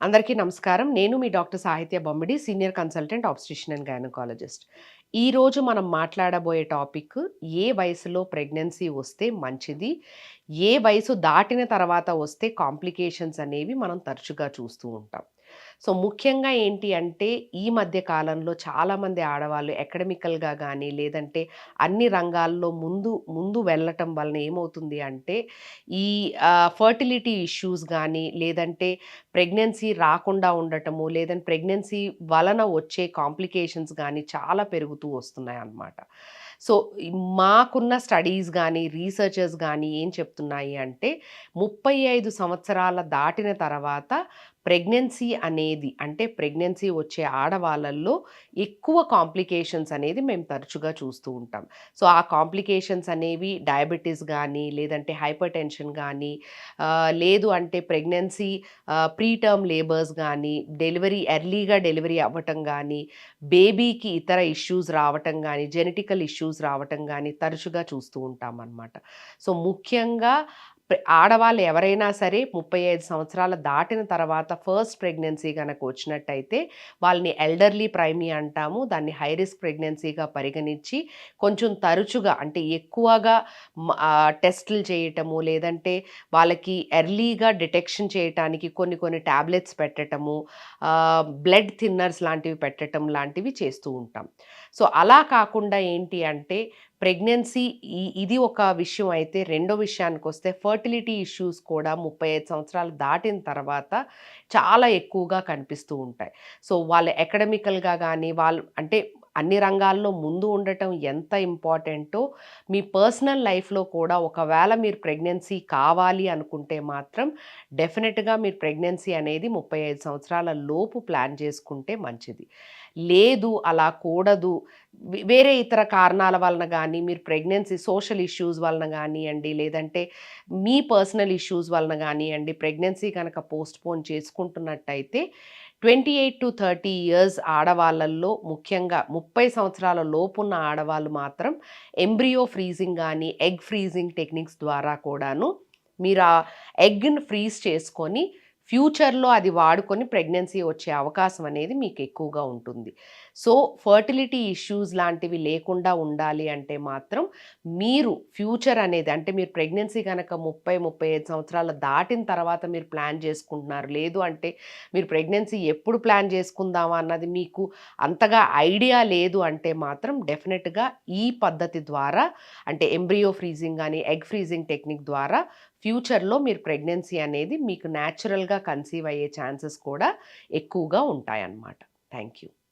అందరికీ నమస్కారం. నేను మీ doctor Sahitya Bommidi senior consultant obstetrician and gynaecologist. ఈరోజు మనం మాట్లాడబోయే టాపిక్ ఏ వయసులో ప్రెగ్నెన్సీ వస్తే మంచిది ఏ వయసు దాటిన తర్వాత వస్తే కాంప్లికేషన్స్ అనేవి మనం తరచుగా చూస్తూ ఉంటాం. సో ముఖ్యంగా ఏంటి అంటే ఈ మధ్య కాలంలో చాలామంది ఆడవాళ్ళు అకాడమికల్గా కానీ లేదంటే అన్ని రంగాల్లో ముందు ముందు వెళ్ళటం వలన ఏమవుతుంది అంటే ఈ ఫర్టిలిటీ ఇష్యూస్ కానీ లేదంటే ప్రెగ్నెన్సీ రాకుండా ఉండటము లేదంటే ప్రెగ్నెన్సీ వలన వచ్చే కాంప్లికేషన్స్ కానీ చాలా పెరుగుతూ వస్తున్నాయి అన్నమాట. సో మాకున్న స్టడీస్ కానీ రీసెర్చర్స్ కానీ ఏం చెప్తున్నాయి అంటే ముప్పై ఐదు సంవత్సరాల దాటిన తర్వాత ప్రెగ్నెన్సీ అనే అనేది అంటే ప్రెగ్నెన్సీ వచ్చే ఆడవాళ్ళల్లో ఎక్కువ కాంప్లికేషన్స్ అనేది మేము తరచుగా చూస్తూ ఉంటాం. సో ఆ కాంప్లికేషన్స్ అనేవి డయాబెటీస్ కానీ లేదంటే హైపర్ టెన్షన్ కానీ లేదు అంటే ప్రెగ్నెన్సీ ప్రీ టర్మ్ లేబర్స్ కానీ డెలివరీ ఎర్లీగా డెలివరీ అవ్వటం కానీ బేబీకి ఇతర ఇష్యూస్ రావటం కానీ జెనెటికల్ ఇష్యూస్ రావటం కానీ తరచుగా చూస్తూ ఉంటాం అన్నమాట సో ముఖ్యంగా ఆడవాళ్ళు ఎవరైనా సరే ముప్పై ఐదు సంవత్సరాలు దాటిన తర్వాత ఫస్ట్ ప్రెగ్నెన్సీ కనుక వచ్చినట్టయితే వాళ్ళని ఎల్డర్లీ ప్రైమీ అంటాము. దాన్ని హై రిస్క్ ప్రెగ్నెన్సీగా పరిగణించి కొంచెం తరచుగా అంటే ఎక్కువగా టెస్టులు చేయటము లేదంటే వాళ్ళకి ఎర్లీగా డిటెక్షన్ చేయటానికి కొన్ని కొన్ని ట్యాబ్లెట్స్ పెట్టటము బ్లడ్ థిన్నర్స్ లాంటివి పెట్టడం లాంటివి చేస్తూ ఉంటాం. సో అలా కాకుండా ఏంటి అంటే ప్రెగ్నెన్సీ ఈ ఇది ఒక విషయం అయితే రెండో విషయానికి వస్తే ఫర్టిలిటీ ఇష్యూస్ కూడా ముప్పై ఐదు సంవత్సరాలు దాటిన తర్వాత చాలా ఎక్కువగా కనిపిస్తూ ఉంటాయి. సో వాళ్ళ అకాడమికల్గా కానీ వాళ్ళు అంటే అన్ని రంగాల్లో ముందు ఉండటం ఎంత ఇంపార్టెంటో మీ పర్సనల్ లైఫ్లో కూడా ఒకవేళ మీరు ప్రెగ్నెన్సీ కావాలి అనుకుంటే మాత్రం డెఫినెట్గా మీరు ప్రెగ్నెన్సీ అనేది ముప్పై ఐదు సంవత్సరాల లోపు ప్లాన్ చేసుకుంటే మంచిది. లేదు అలా కూడదు. వేరే ఇతర కారణాల వలన కానీ మీరు ప్రెగ్నెన్సీ సోషల్ ఇష్యూస్ వలన కానివ్వండి లేదంటే మీ పర్సనల్ ఇష్యూస్ వలన కానివ్వండి ప్రెగ్నెన్సీ కనుక postpone చేసుకుంటున్నట్టయితే twenty eight to thirty years ఆడవాళ్ళల్లో ముఖ్యంగా ముప్పై సంవత్సరాల లోపున్న ఆడవాళ్ళు మాత్రం ఎంబ్రియో ఫ్రీజింగ్ కానీ ఎగ్ ఫ్రీజింగ్ టెక్నిక్స్ ద్వారా కూడాను మీరు ఆ ఎగ్ని ఫ్రీజ్ చేసుకొని ఫ్యూచర్లో అది వాడుకొని ప్రెగ్నెన్సీ వచ్చే అవకాశం అనేది మీకు ఎక్కువగా ఉంటుంది. సో ఫర్టిలిటీ ఇష్యూస్ లాంటివి లేకుండా ఉండాలి అంటే మాత్రం మీరు ఫ్యూచర్ అనేది అంటే మీరు ప్రెగ్నెన్సీ కనుక ముప్పై ముప్పై ఐదు సంవత్సరాల దాటిన తర్వాత మీరు ప్లాన్ చేసుకుంటున్నారు. లేదు అంటే మీరు ప్రెగ్నెన్సీ ఎప్పుడు ప్లాన్ చేసుకుందామా అన్నది మీకు అంతగా ఐడియా లేదు అంటే మాత్రం డెఫినెట్గా ఈ పద్ధతి ద్వారా అంటే ఎంబ్రియో ఫ్రీజింగ్ కానీ ఎగ్ ఫ్రీజింగ్ టెక్నిక్ ద్వారా ఫ్యూచర్లో మీరు ప్రెగ్నెన్సీ అనేది మీకు న్యాచురల్గా కన్సీవ్ అయ్యే ఛాన్సెస్ కూడా ఎక్కువగా ఉంటాయన్నమాట. Thank you